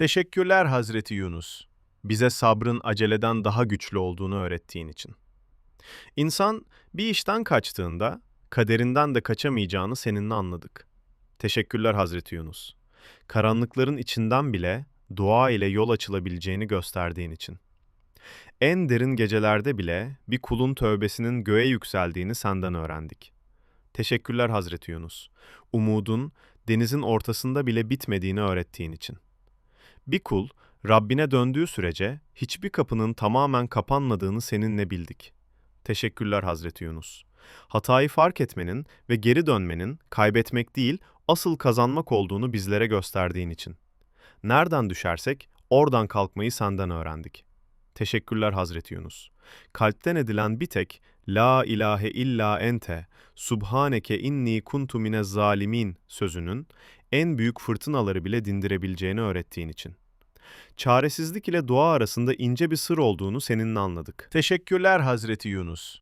Teşekkürler Hazreti Yunus. Bize sabrın aceleden daha güçlü olduğunu öğrettiğin için. İnsan bir işten kaçtığında kaderinden de kaçamayacağını seninle anladık. Teşekkürler Hazreti Yunus. Karanlıkların içinden bile dua ile yol açılabileceğini gösterdiğin için. En derin gecelerde bile bir kulun tövbesinin göğe yükseldiğini senden öğrendik. Teşekkürler Hazreti Yunus. Umudun denizin ortasında bile bitmediğini öğrettiğin için. Bir kul Rabbine döndüğü sürece hiçbir kapının tamamen kapanmadığını seninle bildik. Teşekkürler Hazreti Yunus. Hatayı fark etmenin ve geri dönmenin kaybetmek değil, asıl kazanmak olduğunu bizlere gösterdiğin için. Nereden düşersek oradan kalkmayı senden öğrendik. Teşekkürler Hazreti Yunus. Kalpten edilen bir tek La ilahe illa ente, subhaneke inni kuntu minez zalimin sözünün en büyük fırtınaları bile dindirebileceğini öğrettiğin için. Çaresizlik ile dua arasında ince bir sır olduğunu seninle anladık. Teşekkürler Hazreti Yunus.